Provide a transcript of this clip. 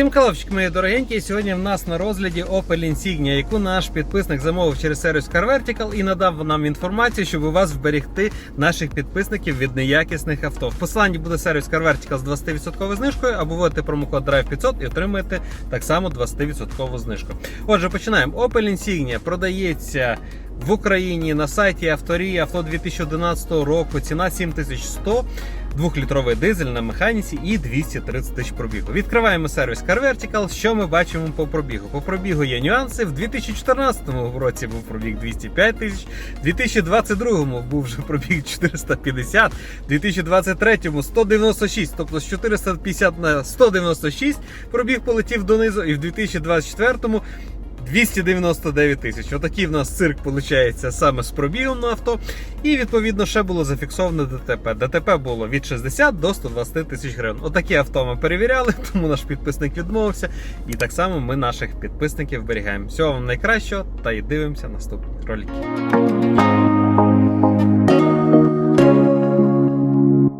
Усім калавчик, мої дорогенькі. Сьогодні в нас на розгляді Opel Insignia, яку наш підписник замовив через сервіс Car і надав нам інформацію, щоб у вас вберегти наших підписників від неякісних авто. В посиланні буде сервіс Car з 20% знижкою, або вводите промокод DRIVE500 і отримаєте так само 20% знижку. Отже, починаємо. Opel Insignia продається. В Україні на сайті Авторії авто 2011 року ціна 7100, двохлітровий дизель на механіці і 230 тисяч пробігу. Відкриваємо сервіс Car Vertical. Що ми бачимо по пробігу? По пробігу є нюанси. В 2014 році був пробіг 205 тисяч, в 2022 був вже пробіг 450, в 2023 196, тобто з 450 на 196 пробіг полетів донизу, і в 2024 299 тисяч. Отакий в нас цирк виходить саме з пробігом на авто. І відповідно ще було зафіксоване ДТП. ДТП було від 60 до 120 тисяч гривень. Отакі авто ми перевіряли, тому наш підписник відмовився. І так само ми наших підписників берігаємо. Всього вам найкращого та й дивимося наступні ролики.